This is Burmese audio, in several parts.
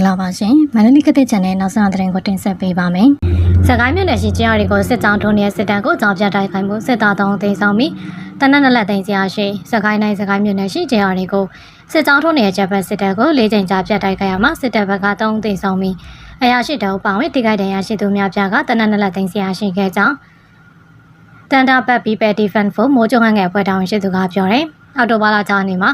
္ဂလာပါရှင်မန္တလေးကတဲ့ channel နောက်ဆုံးသတင်းကိုတင်ဆက်ပေးပါမယ်။စကိုင်းမြို့နယ်ရှိကြားတွေကိုစစ်ကြောင်းထုံးနေတဲ့စစ်တပ်ကိုကြောင်ပြတိုက်ခိုက်မှုစစ်သားတောင်းသိမ်းဆောင်ပြီးတနက်နက်လက်သိမ်းစရာရှိစကိုင်းတိုင်းစကိုင်းမြို့နယ်ရှိကြားတွေကိုစစ်ကြောင်းထုံးနေတဲ့ဂျပန်စစ်တပ်ကို၄ချိန်ကြာပြတိုက်ခိုက်ရမှာစစ်တပ်ဘက်ကတောင်းသိမ်းဆောင်ပြီးအရာရှိတောက်ပောင်ဝင်တိခိုက်တဲ့ရရှိသူများပြားကတနက်နက်လက်သိမ်းစရာရှိခဲ့ကြောင်းတန်တာပတ်ပြီးပဲ defense for မိုးကြုံဟန်ငယ်ဖွဲ့တောင်းရှိသူကပြောတယ်။အော်တိုဘာလာကြားနေမှာ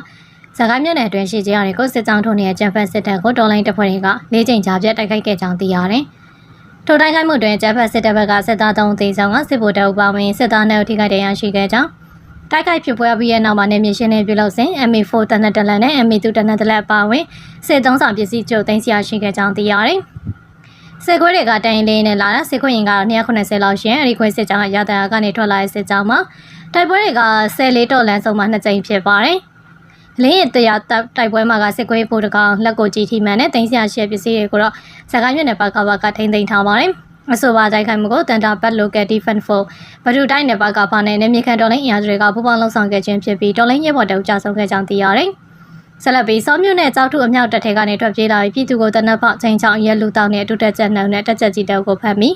စကိုင်းမြို့နယ်အတွင်းရှိကြတွေကိုစစ်ကြောင်းထုံးနေတဲ့ဂျပန်စစ်တပ်ကိုတော်လိုင်းတပ်ဖွဲ့တွေက၄ချိန်ကြာပြတိုက်ခိုက်ခဲ့ကြောင်းသိရတယ်။ထိုတိုက်ခိုက်မှုတွင်ဂျပန်စစ်တပ်ဘက်ကစစ်သား3သေဆုံးကစစ်ဗိုလ်တပ်ဦးပါဝင်စစ်သား2ဦးထိခိုက်ဒဏ်ရာရှိခဲ့ကြောင်းတိုက်ခိုက်ဖြစ်ပွားပြီးတဲ့နောက်မှာနေမြေရှင်းနေပြုလုပ်စဉ် MA4 တနက်တလက်နဲ့ MA2 တနက်တလက်ပါဝင်စစ်သုံးဆောင်ပစ္စည်းကျုပ်သိမ်းဆရာရှိခဲ့ကြောင်းသိရတယ်။စစ်ခွေးတွေကတိုင်လေးနဲ့လာတာစစ်ခွေးရင်ကတော့290လောက်ရှင်အဲဒီခွေးစစ်ကြောင်းကရတရာကနေထွက်လာတဲ့စစ်ကြောင်းမှာတိုက်ပွဲတွေက10လေးတော့လမ်းဆုံးမှာ2ကြိမ်ဖြစ်ပါတယ်။ လင်းရတရားတိုက်ပွဲမှာကစစ်ကွေးပိုတကောင်လက်ကိုကြည့်ထိမှန်နဲ့တင်ဆရာရှယ်ပစ္စည်းတွေကိုတော့စကိုင်းမြို့နယ်ပါကပါကထိမ့်သိမ်းထားပါတယ်။အဆိုပါတိုက်ခိုက်မှုကိုတန်တာဘတ် local defense for ဘဒူတိုင်းနယ်ပါကပါနဲ့နေမြေခံတော်လိုင်းအရာတွေကပူးပေါင်းလှုပ်ဆောင်ခဲ့ခြင်းဖြစ်ပြီးတော်လိုင်းရဲဘော်တောက်ကြဆုံးခဲ့ကြောင်းသိရတယ်။ဆက်လက်ပြီးစောမြို့နယ်ကြောက်ထုအမြောက်တပ်ထဲကနေထွက်ပြေးလာပြီးပြည်သူကိုတနက်ဖောက်ချင်းချောင်းရဲလူတောင်းနဲ့အတူတက်ချက်နှုံနဲ့တက်ချက်ကြီးတောက်ကိုဖမ်းပြီး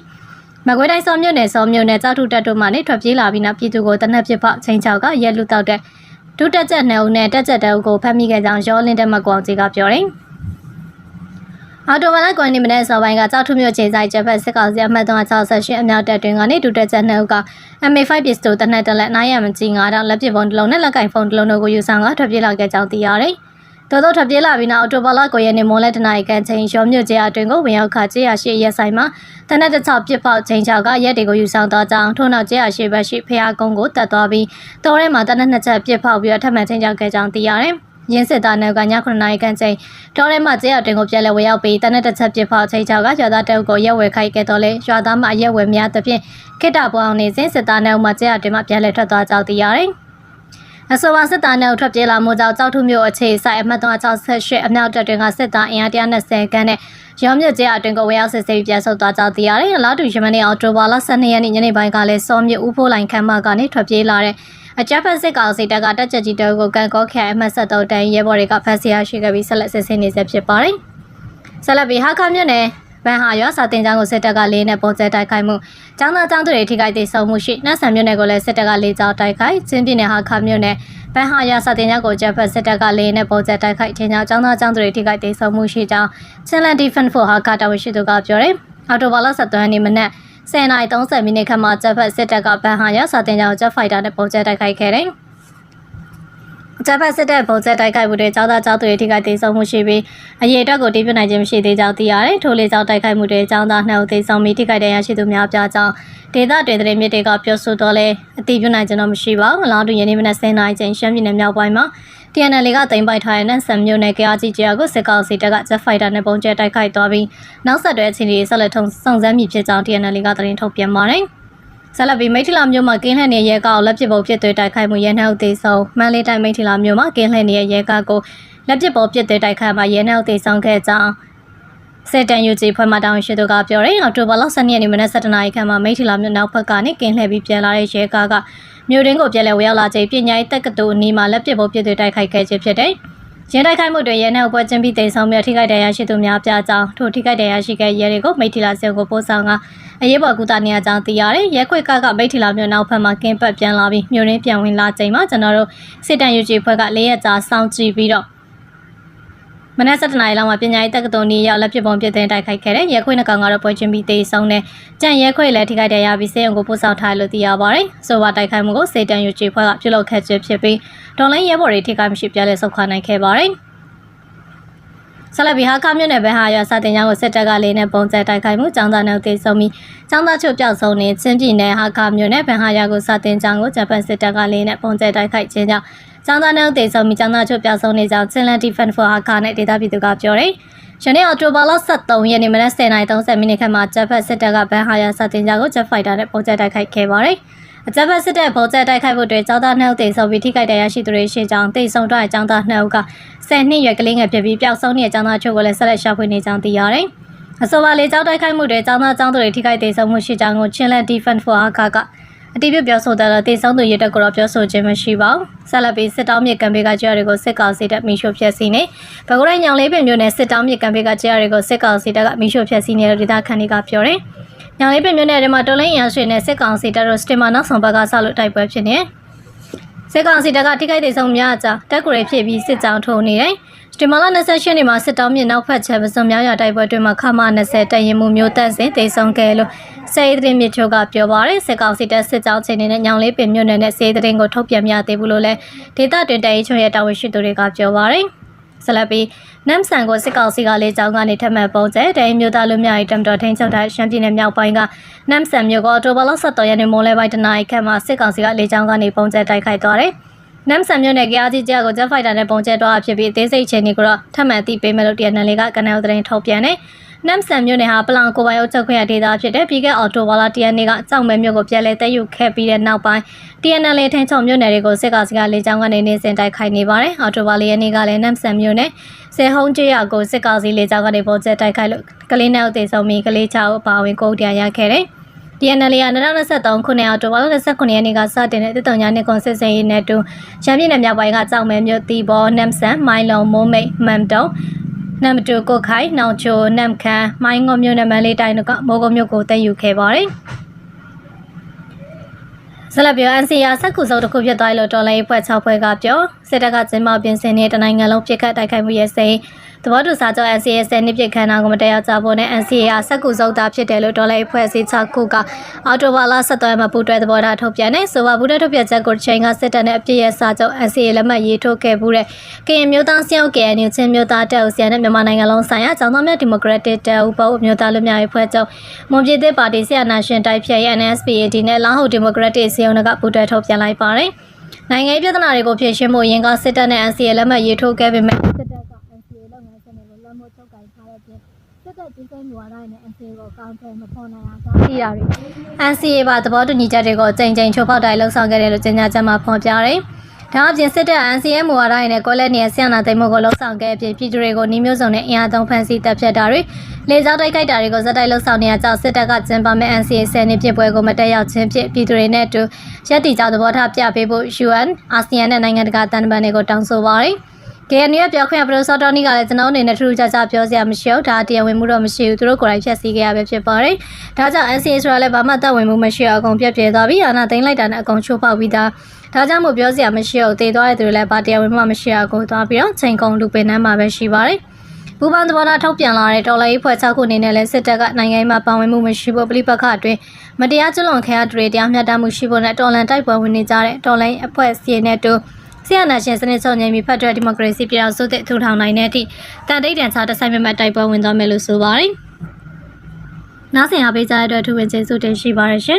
မကွေးတိုင်းစောမြို့နယ်စောမြို့နယ်ကြောက်ထုတက်တို့မှနေထွက်ပြေးလာပြီးနောက်ပြည်သူကိုတနက်ပြစ်ဖောက်ချင်းချောင်းကရဲလူတောက်တဲ့ ဒုတက်ချက်နှုံနဲ့တက်ချက်တောက်ကိုဖမ်းမိခဲ့ကြောင်းရောလင်းတဲ့မကွန်ကြီးကပြောတယ်။အော်တိုမလိုက်ကွန်ဒီမနဲ့စောပိုင်းကကြောက်ထုမြို့ခြေဆိုင်ချက်ဖက်စစ်ကောင်စီအမှတ်368အမြောက်တပ်တွင်ကနေဒုတက်ချက်နှုံက MA5 ပစ္စတိုတနက်တလက်နိုင်ရမကြီး9000လက်ပစ်ပုံတစ်လုံးနဲ့လက်ကင်ဖုန်းတစ်လုံးတို့ကိုယူဆောင်ကထွက်ပြေးလာခဲ့ကြောင်းသိရတယ်။ တော်တော်ထွက်ပြေးလာပြီးနောက်အော်တိုဘလာကိုရဲနေမွန်လက်တနာရီကန်ချင်းရောမြို့ကျအတွင်ကိုဝင်ရောက်ခကျရရှိရက်ဆိုင်မှာတနက်တစ်ချောက်ပြစ်ပေါက်ချင်းချောက်ကရက်တွေကိုယူဆောင်တော့ကြောင်းထို့နောက်ကျရရှိဘက်ရှိဖျားကုန်းကိုတက်သွားပြီးတော်ထဲမှာတနက်နှစ်ချက်ပြစ်ပေါက်ပြီးတော့ထပ်မံချင်းချောက်ခဲ့ကြောင်းသိရတယ်။ရင်းစစ်သားနယ်ကည9နာရီခန့်ချိန်တော်ထဲမှာကျရတွင်ကိုပြန်လဲဝေရောက်ပြီးတနက်တစ်ချက်ပြစ်ဖောက်ချိန်ချောက်ကရွာသားတအုပ်ကိုရက်ဝယ်ခိုက်ခဲ့တော့လဲရွာသားမှရက်ဝယ်များသဖြင့်ခိတ္တပွားအောင်နေစဉ်စစ်သားနယ်မှာကျရတွင်မှပြန်လဲထွက်သွားကြောင်းသိရတယ်။ အဆိုပါစစ်သားနဲ့ထွက်ပြေးလာမှုကြောင့်ကြောက်ထုမျိုးအခြေဆိုင်အမှတ်368အမြောက်တပ်တွင်ကစစ်သားအင်အား120ခန်းနဲ့ရောမြစ်ကျအတွင်ကိုဝေရောက်စစ်ဆေးပြန်ဆုတ်သွားကြောင်းသိရတယ်။လာတူယမန်အော်တိုဘာလ12ရက်နေ့ညနေပိုင်းကလည်းစောမြဦးဖိုးလိုင်ခမ်းမကနေထွက်ပြေးလာတဲ့အကြမ်းဖက်စစ်ကောင်စီတပ်ကတက်ချက်ကြီးတောကိုကန်ကောခိုင်အမှတ်73တန်းရဲဘော်တွေကဖမ်းဆီးရရှိခဲ့ပြီးဆက်လက်စစ်ဆေးနေဆဲဖြစ်ပါတယ်။ဆက်လက်ပြီးဟာခမြို့နယ် ဗန်ဟာရွာစာတင်ကျောင်းကိုစစ်တပ်ကလေးနဲ့ပုံစံတိုက်ခိုက်မှုကျောင်းသားကျောင်းသူတွေထိခိုက်ဒေဆုံးမှုရှိနှက်ဆန်မြို့နယ်ကိုလည်းစစ်တပ်ကလေးကြောင်းတိုက်ခိုက်ချင်းပြည်နယ်ဟာခမြို့နယ်ဗန်ဟာရွာစာတင်ကျောင်းကိုကျပ်ဖက်စစ်တပ်ကလေးနဲ့ပုံစံတိုက်ခိုက်ခြင်းကြောင့်ကျောင်းသားကျောင်းသူတွေထိခိုက်ဒေဆုံးမှုရှိကြောင်းချင်းလန်ဒီဖန်ဖိုဟာကတာဝန်ရှိသူကပြောတယ်အော်တိုဘာလ17ရက်နေ့မနက်10:30မိနစ်ခန့်မှာကျပ်ဖက်စစ်တပ်ကဗန်ဟာရွာစာတင်ကျောင်းကိုကျပ်ဖိုက်တာနဲ့ပုံစံတိုက်ခိုက်ခဲ့တယ် ဂျပန်စစ်တပ်ဗုံးဆက်တိုက်ခိုက်မှုတွေကြောင်းသားကြောင်းသူတွေထိခိုက်ဒေဆုံးမှုရှိပြီးအရေးအတွက်ကိုတည်ပြနိုင်ခြင်းမရှိသေးကြောင်းသိရတယ်။ထိုလေကြောင်းတိုက်ခိုက်မှုတွေကြောင်းသားနှစ်ဦးသေဆုံးပြီးထိခိုက်ဒဏ်ရာရှိသူများပြားကြောင်းဒေသတွင်သတင်းမြစ်တွေကပြောဆိုတော့လဲအတည်ပြုနိုင်ခြင်းတော့မရှိပါဘူး။အလားတူယနေ့မနက်10:00နာရီချိန်ရှမ်းပြည်နယ်မြောက်ပိုင်းမှာ TNL ကတင်ပိုက်ထားတဲ့နန်ဆန်မြို့နယ်ကြားကြီးကြားကိုစစ်ကောင်စီတပ်က Jet Fighter နဲ့ပုံကျဲတိုက်ခိုက်သွားပြီးနောက်ဆက်တွဲအခြေအနေဆက်လက်ထုံစုံစမ်းမိဖြစ်ကြောင်း TNL ကသတင်းထုတ်ပြန်ပါတယ်။ ဆက်လက်ပြီးမိထီလာမြို့မှာကင်းလှည့်နေရဲကားကိုလက်ပစ်ပုံဖြစ်သွေးတိုက်ခိုက်မှုရဲနှောက်သေးဆုံးမန္တလေးတိုင်းမိထီလာမြို့မှာကင်းလှည့်နေရဲကားကိုလက်ပစ်ပုံဖြစ်သွေးတိုက်ခိုက်မှာရဲနှောက်သေးဆုံးခဲ့ကြောင်းစစ်တန်ယူဂျီဖွဲ့မှတောင်းရှိသူကပြောတယ်အော်တိုဘာလ12ရက်နေ့မနက်7:00နာရီခန့်မှာမိထီလာမြို့နောက်ဘက်ကနေကင်းလှည့်ပြီးပြန်လာတဲ့ရဲကားကမြို့ရင်းကိုပြန်လည်ဝရောက်လာချိန်ပညာရေးတက္ကသိုလ်အနီးမှာလက်ပစ်ပုံဖြစ်သွေးတိုက်ခိုက်ခဲ့ခြင်းဖြစ်တယ် ရန်တိုက်ခိုက်မှုတွေရဲနှောက်ပွဲချင်းပြီးတိမ်ဆောင်မြထိခိုက်တရားရှိသူများပြကြောင်းထိုထိခိုက်တရားရှိခဲ့ရဲတွေကိုမိထီလာစေကိုပို့ဆောင်ကအရေးပေါ်ကူတာနေရကြောင်းသိရတယ်။ရဲခွေကကမိထီလာမြို့နောက်ဖက်မှာကင်းပတ်ပြန်လာပြီးမြို့ရင်းပြန်ဝင်လာချိန်မှာကျွန်တော်တို့စစ်တမ်းယူကြည့်ဖွဲ့က၄ရက်ကြာစောင့်ကြည့်ပြီးတော့ မနက်7:00နာရီလောက်မှာပညာရေးတက္ကသိုလ်နေရောက်လက်ပစ်ပုံပြတဲ့တိုက်ခိုက်ခဲ့တဲ့ရဲခွေနှကောင်ကတော့ပွဲချင်းပြီးတေးဆုံးတဲ့ကြံရဲခွေလည်းထိခိုက်တရားပြီးစေုံကိုပို့ဆောင်ထားလို့သိရပါတယ်။ဆိုပါတိုက်ခိုက်မှုကိုစေတန်ယူကြည့်ဖွဲ့ကပြုလုပ်ခဲ့ခြင်းဖြစ်ပြီးဒေါ်လိုင်းရဲဘော်တွေထိခိုက်မရှိပြလဲဆုတ်ခွာနိုင်ခဲ့ပါတယ်။ ဆက်လက်ပြီးဟာခမြို့နယ်ဘက်ဟာရွာစတင်ကျောင်းကိုစစ်တပ်ကလေးနဲ့ပုံကျဲတိုက်ခိုက်မှုကျောင်းသားနှုတ်သိဆုံးပြီးကျောင်းသားချို့ပျောက်ဆုံးနေချင်းပြည်နယ်ဟာခမြို့နယ်ဘက်ဟာရွာကိုစတင်ကျောင်းကိုဂျပန်စစ်တပ်ကလေးနဲ့ပုံကျဲတိုက်ခိုက်ခြင်းကြောင့်ကျောင်းသားနှုတ်သိဆုံးပြီးကျောင်းသားချို့ပျောက်ဆုံးနေကြောင်းချင်းလန်တီဖန်ဖော်ဟာခနဲ့ဒေသပြည်သူကပြောတယ်ယနေ့အော်တိုဘာလ23ရက်နေ့မနက်10:30မိနစ်ခန့်မှာဂျပန်စစ်တပ်ကဘန်ဟာယာစတင်ကျောင်းကိုဂျက်ဖိုက်တာနဲ့ပုံကျဲတိုက်ခိုက်ခဲ့ပါတယ်။ အကြမ်းဖက်စစ်တပ်ဗိုလ်ကျက်တိုက်ခိုက်မှုတွေကြောင်းသားနှုတ်တင်ဆုံးပြီးထိခိုက်ဒဏ်ရာရှိသူတွေရှင်းကြောင်းတင်ဆုံးထားတဲ့ကြောင်းသားနှုတ်က10နှစ်ရွယ်ကလေးငယ်ဖြစ်ပြီးပျောက်ဆုံးနေတဲ့ကြောင်းသားချုပ်ကိုလည်းဆက်လက်ရှာဖွေနေကြောင်းသိရပါတယ်။အဆိုပါလေကြောင်းတိုက်ခိုက်မှုတွေကြောင်းသားကြောင်းသူတွေထိခိုက်တင်ဆုံးမှုရှိကြောင်းကိုချင်းလက် Defense for Haka ကအတိအပြပြောဆိုတဲ့တင်ဆုံးသူရတက်ကိုတော့ပြောဆိုခြင်းမရှိပါဘူး။ဆက်လက်ပြီးစစ်တောင်းမြစ်ကံပေးကကြရတွေကိုစစ်ကောင်စီတပ်မိရှုဖျက်ဆီးနေ။ပဲခူးတိုင်းညောင်လေးပင်မြို့နယ်စစ်တောင်းမြစ်ကံပေးကကြရတွေကိုစစ်ကောင်စီတပ်ကမိရှုဖျက်ဆီးနေတဲ့ဒေသခံတွေကပြောတယ်။ ညောင်လေးပင်မျိုးနဲ့ဒီမှာတော်လိုင်းရန်ရွှေနဲ့စစ်ကောင်စီတပ်တို့စတင်မာနောက်ဆောင်ဘက်ကဆောက်လို့တိုက်ပွဲဖြစ်နေတယ်စစ်ကောင်စီတပ်ကထိခိုက်ဒေဆုံးများအကြားတက်ကူတွေဖြစ်ပြီးစစ်ကြောင်းထိုးနေတယ်စတင်မာလာ28နှစ်မှာစစ်တောင်းမြစ်နောက်ဖက်ချက်ပစုံများရတိုက်ပွဲတွင်မှာခမ20တရင်မှုမျိုးတက်စဉ်ဒေဆုံးခဲ့လို့စေးသတင်းမြစ်ချိုကပြောပါရယ်စစ်ကောင်စီတပ်စစ်ကြောင်းချိန်နေတဲ့ညောင်လေးပင်မြို့နယ်နဲ့စေးသတင်းကိုထုတ်ပြန်ပြသေးဘူးလို့လည်းဒေသတွင်တရင်ချိုရဲ့တာဝန်ရှိသူတွေကပြောပါရယ်ဆက်လက်ပြီး နမ်ဆန်ကိုစစ်ကောင်စီကလေကြောင်းကနေထပ်မံပုံကျဲတရင်မျိုးသားလူမျိုးရေးတမ်တော်ထင်းချုပ်တဲ့ရှမ်းပြည်နယ်မြောက်ပိုင်းကနမ်ဆန်မြို့ကအော်တိုဘာလ17ရက်နေ့မိုးလဲပိုင်းတနာရီခန့်မှာစစ်ကောင်စီကလေကြောင်းကနေပုံကျဲတိုက်ခိုက်သွားတယ်နမ်ဆန်မြို့နယ်ကြားကြီးကြားကိုဂျက်ဖိုက်တာနဲ့ပုံကျဲသွားတာဖြစ်ပြီးအသေးစိတ်ချင်းတွေကိုတော့ထပ်မံသိပေးမယ်လို့ TNL ကကနအူသတင်းထုတ်ပြန်တယ်။ နမ်ဆန်မြို့နယ်ဟာပလောင်ကိုပိုင်အုပ်ချုပ်ခွင့်ရဒေသဖြစ်တဲ့ပြီးခဲ့အော်တိုဘာလ TNL ကကြောက်မဲမြို့ကိုပြန်လည်တည်ယူခဲ့ပြီးတဲ့နောက်ပိုင်း TNL ထင်းချုံမြို့နယ်တွေကိုစစ်ကောင်စီကလေကြောင်းကနေနေစဉ်တိုက်ခိုက်နေပါတယ်။အော်တိုဘာလရက်နေ့ကလည်းနမ်ဆန်မြို့နယ်စေဟုံးကျွရကိုစစ်ကောင်စီလေကြောင်းကနေပုံကျဲတိုက်ခိုက်လို့ကလေးနဲ့အသေးဆုံးပြီးကလေးချောက်အပါဝင်ကိုတရားရခဲ့တယ်။ DNL ရ2023ခုနှစ်အောက်တိုဘာလ29ရက်နေ့ကစတင်တဲ့တည်တုံညာနှစ်ကွန်စစ်စင်ရေးနဲ့တူရန်ပြည်နယ်မြောက်ပိုင်းကကြောက်မဲမြို့တီဘောနမ်ဆန်မိုင်လုံမိုးမိတ်မမ်တုံ နမ်တူကိုခိုင်နောင်ချိုနမ်ခန်မိုင်းငုံမြို့နယ်မန်လေးတိုင်းတို့ကမိုးကုံမြို့ကိုတည်ယူခဲ့ပါတယ်ဆလပြော NCR စက်ကူစုပ်တစ်ခုဖြစ်သွားလို့တော်လိုင်းဖွဲ့6ဖွဲ့ကပြောစစ်တပ်ကကျင်းပပြင်ဆင်နေတဲ့နိုင်ငံလုံးပြစ်ခတ်တိုက်ခိုက်မှုရဲ့စိန် သဘောတူစာချုပ် NCA 10နှစ်ပြည့်ခန်းနာကိုမတရားကြဖို့နဲ့ NCA စက်ကူစုပ်သားဖြစ်တယ်လို့တော်လိုင်းဖွဲ့စည်း6ခုကအော်တိုဘာလ17ရက်မှာပူးတွဲသဘောထားထုတ်ပြန်နေဆိုပါဘူးတဲ့ထုတ်ပြန်ချက်ကိုချိန်ကစစ်တပ်နဲ့အပြည့်ရဲ့စာချုပ် NCA လက်မှတ်ရေးထိုးခဲ့ဘူးတဲ့ကရင်မျိုးသားစယောက် KNU ချင်းမျိုးသားတပ်ဦးစီနဲ့မြန်မာနိုင်ငံလုံးဆိုင်ရာကျောင်းသားများဒီမိုကရက်တစ်တပ်ဦးပေါ်မျိုးသားလူမျိုးရေးဖွဲ့ချုပ်မွန်ပြည်သစ်ပါတီဆီယနာရှင်တိုက်ဖြတ်ရဲ့ NSPAD နဲ့လာဟုတ်ဒီမိုကရက်တစ်စီယုံကပူးတွဲထုတ်ပြန်လိုက်ပါတယ်နိုင်ငံရေးပြဿနာတွေကိုဖြေရှင်းဖို့ရင်ကစစ်တပ်နဲ့ NCA လက်မှတ်ရေးထိုးခဲ့ပေမဲ့စစ်တပ်က NCA လုပ်ငန်းစဉ်တွေကိုလက်မချုပ်ကိုင်ထားတဲ့ပြင် စစ်တပ်ကြီးကဲမြွာတိုင်းနဲ့ NCA ကိုကောင်းတယ်မဖော်နိုင်အောင်ကြားသိရတယ်။ NCA ပါသဘောတူညီချက်တွေကိုချိန်ချိန်ချိုးဖောက်တိုင်းလှုံ့ဆော်ခဲ့တယ်လို့ကြေညာချက်မှာဖော်ပြတယ်။ဒါအပြင်စစ်တပ် NCA မူဝါဒနဲ့ကိုလက်နေဆန္ဒသိမ်းမှုကိုလှုံ့ဆော်ခဲ့အပြင်ပြည်သူတွေကိုနှီးမျိုးစုံနဲ့အင်အားသုံးဖန်ဆီးတပ်ဖြတ်တာတွေလေကြောင်းတိုက်ခိုက်တာတွေကိုဇက်တိုက်လှုံ့ဆော်နေရကြောင်းစစ်တပ်ကကျင်းပမဲ့ NCA 10နှစ်ပြည့်ပွဲကိုမတက်ရောက်ခြင်းဖြင့်ပြည်သူတွေနဲ့အတူရက်တီကြောင်သဘောထားပြပေးဖို့ UN အာဆီယံနဲ့နိုင်ငံတကာတန်တမန်တွေကိုတောင်းဆိုပါတယ်။ KNU ရဲ့ပြောခွင့်ရပရိုဆိုတော်နီကလည်းကျွန်တော်အနေနဲ့ထူးထူးခြားခြားပြောစရာမရှိဘူးဒါတရားဝင်မှုတော့မရှိဘူးသူတို့ကိုယ်တိုင်ဖြတ်စည်းခဲ့ရပဲဖြစ်ပါတယ်ဒါကြောင့် NCA ဆိုတာလည်းဘာမှသက်ဝင်မှုမရှိအောင်အကုန်ပြတ်ပြဲသွားပြီးအာဏာသိမ်းလိုက်တာနဲ့အကုန်ချိုးဖောက်ပြီးသားဒါကြောင့်မို့ပြောစရာမရှိအောင်တည်သွားတဲ့သူတွေလည်းဘာတရားဝင်မှုမရှိအောင်ကိုသွားပြီးတော့ချိန်ကုန်လူပင်နှမ်းမှာပဲရှိပါတယ်ဘူပန်သဘောထားထုတ်ပြန်လာတဲ့တော်လိုင်းဖွဲ့6ခုအနေနဲ့လည်းစစ်တပ်ကနိုင်ငံရေးမှာပါဝင်မှုမရှိဖို့ပြိပခအတွင်းမတရားကျွလွန်ခဲရတွေတရားမျှတမှုရှိဖို့နဲ့တော်လန်တိုက်ပွဲဝင်နေကြတဲ့တော်လိုင်းအဖွဲ့အစည်းနဲ့တူ ဆီယနာရှင်စနစ်ချုပ်ငြိမ်းပြီးဖက်ဒရယ်ဒီမိုကရေစီပြည်အောင်စုတဲ့ထူထောင်နိုင်တဲ့အထိတန်တိတ်တန်ချတဆိုင်မြတ်တိုက်ပွဲဝင်သွားမယ်လို့ဆိုပါတယ်။နားဆင်အားပေးကြတဲ့အတွက်ထူးပင်ကျေးဇူးတင်ရှိပါတယ်ရှင်။